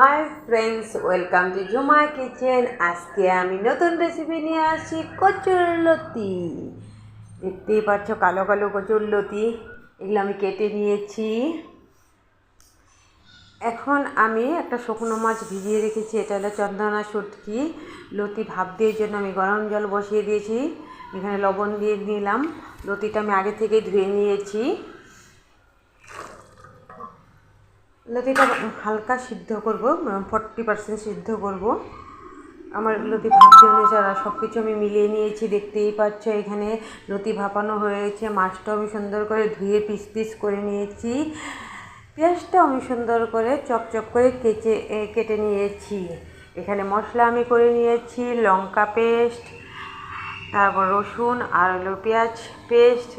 Hi friends welcome to Juma kitchen আজকে আমি নতুন রেসিপি নিয়ে আসছি কচুর লতি। দেখতেই পাচ্ছ কালো কালো কচুর লতি, এগুলো আমি কেটে নিয়েছি। এখন আমি একটা শুকনো মাছ ভিজিয়ে রেখেছি, এটা হলো চন্দনা শুটকি। লতি ভাপ দিয়ে জন্য আমি গরম জল বসিয়ে দিয়েছি। এখানে লবণ দিয়ে নিলাম। লতিটা আমি আগে থেকেই ধুয়ে নিয়েছি। লতিটা হালকা সিদ্ধ করব ফর্টি পার্সেন্ট সিদ্ধ করব। আমার লতি ভাবতে অনুসারে সব কিছু আমি মিলিয়ে নিয়েছি, দেখতেই পাচ্ছ এখানে লতি ভাপানো হয়েছে, মাছটাও আমি সুন্দর করে ধুয়ে পিস পিস করে নিয়েছি। পেঁয়াজটাও আমি সুন্দর করে চকচক করে কেচে কেটে নিয়েছি। এখানে মশলা আমি করে নিয়েছি, লঙ্কা পেস্ট, তারপর রসুন, আর হলো পেঁয়াজ পেস্ট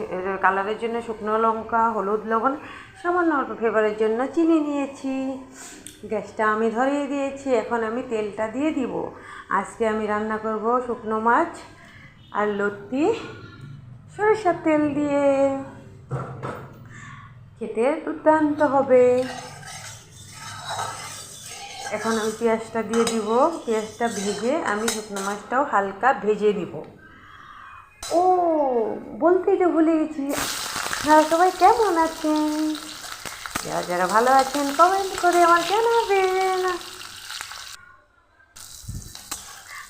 কালারের জন্য শুকনো লঙ্কা, হলুদ লবণ সামান্য অল্প ফ্লেভারের জন্য চিনি নিয়েছি। গ্যাসটা আমি ধরিয়ে দিয়েছি, এখন আমি তেলটা দিয়ে দিব। আজকে আমি রান্না করব শুকনো মাছ আর লতি। সরিষার তেল দিয়ে। খেতে দুর্দান্ত হবে। এখন আমি পেঁয়াজটা দিয়ে দিব। পেঁয়াজটা ভেজে আমি শুকনো মাছটাও হালকা ভেজে দিব ও, বলতেই তো ভুলে গেছি। হ্যাঁ সবাই কেমন আছেন? যারা যারা ভালো আছেন কমেন্ট করে আমার কেন জানাবেন।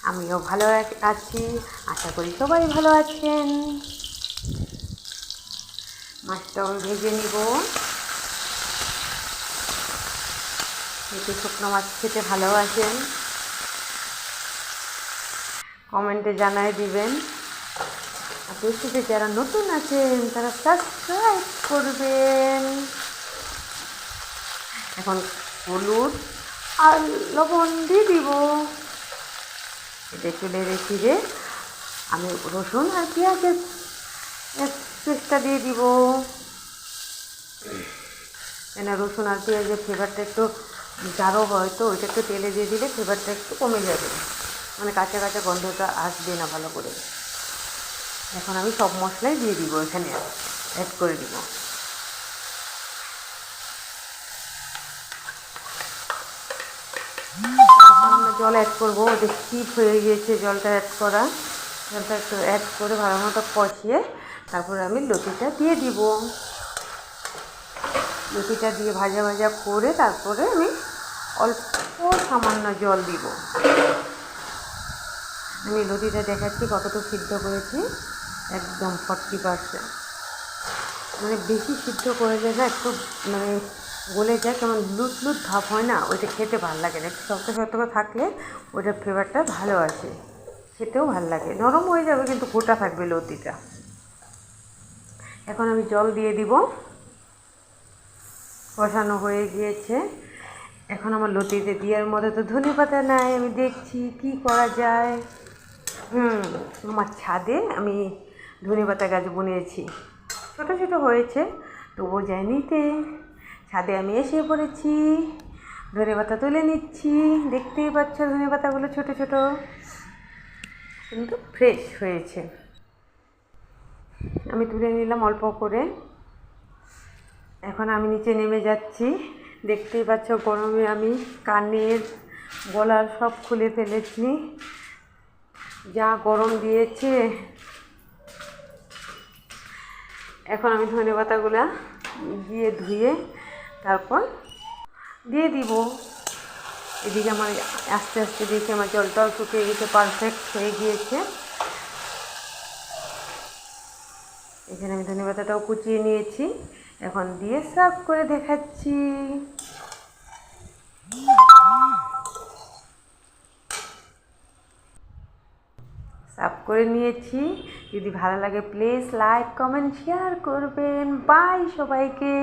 আমিও ভালো আছি, আশা করি সবাই ভালো আছেন। মাছটাও আমি ভেজে নিব। শুকনো মাছ খেতে ভালোবাসেন কমেন্টে জানাই দিবেন। আর রেসিপি যারা নতুন আছেন, তারা সাবস্ক্রাইব করবেন। এখন হলুদ আর লবণ দিয়ে দিব। এটা চুলে রেখে দিয়ে আমি রসুন আর পেঁয়াজের পেস্টটা দিয়ে দিব। কেন রসুন আর পেঁয়াজের ফ্লেভারটা একটু গাঢ় হয় তো, ওইটা একটু তেলে দিয়ে দিলে ফ্লেভারটা একটু কমে যাবে। মানে কাঁচা কাঁচা গন্ধটা আসবে না ভালো করে। এখন আমি সব মশলাই দিয়ে দিব এখানে অ্যাড করে দিব সামান্য জল অ্যাড করব। ওটা স্কিপ হয়ে গিয়েছে জলটা অ্যাড করা। জলটা একটু অ্যাড করে ভালো মতো কষিয়ে তারপরে আমি লতিটা দিয়ে দিব। লতিটা দিয়ে ভাজা ভাজা করে তারপরে আমি অল্প সামান্য জল দিব। আমি লতিটা দেখাচ্ছি কতটুকু সিদ্ধ করেছি। একদম ফর্টি পারসেন্ট মানে বেশি সিদ্ধ করে না, একটু মানে গলে যায়, কেমন লুট লুট ভাব হয় না, ওইটা খেতে ভালো লাগে না। একটু শক্ত শক্ত থাকলে ওইটার ফ্লেভারটা ভালো আসে। খেতেও ভালো লাগে। নরম হয়ে যাবে, কিন্তু গোটা থাকবে লতিটা। এখন আমি জল দিয়ে দিব। কষানো হয়ে গিয়েছে। এখন আমার লতিতে দেওয়ার মধ্যে তো ধনে পাতা নাই। আমি দেখছি কি করা যায়। হুম, আমার ছাদে আমি ধনে পাতা গাছ বুনিয়েছি ছোটো ছোটো হয়েছে, তবুও যাই নিতে ছাদে আমি এসে পড়েছি। ধনে পাতা তুলে নিচ্ছি। দেখতেই পাচ্ছ ধনে পাতাগুলো ছোটো ছোটো। কিন্তু ফ্রেশ হয়েছে। আমি তুলে নিলাম অল্প করে। এখন আমি নিচে নেমে যাচ্ছি। দেখতেই পাচ্ছ গরমে আমি কানের গলার সব খুলে ফেলেছি। যা গরম দিয়েছে। এখন আমি ধনে পাতাগুলা দিয়ে ধুয়ে তারপর দিয়ে দিব। এদিকে আমার আস্তে আস্তে দেখে আমার জলটাও শুকিয়ে গেছে পারফেক্ট হয়ে গিয়েছে। এখানে আমি ধনে পাতাটাও কুচিয়ে নিয়েছি। এখন দিয়ে সার্ভ করে দেখাচ্ছি। সার্ভ করে নিয়েছি। যদি ভালো লাগে প্লিজ লাইক কমেন্ট শেয়ার করবেন। বাই সবাইকে।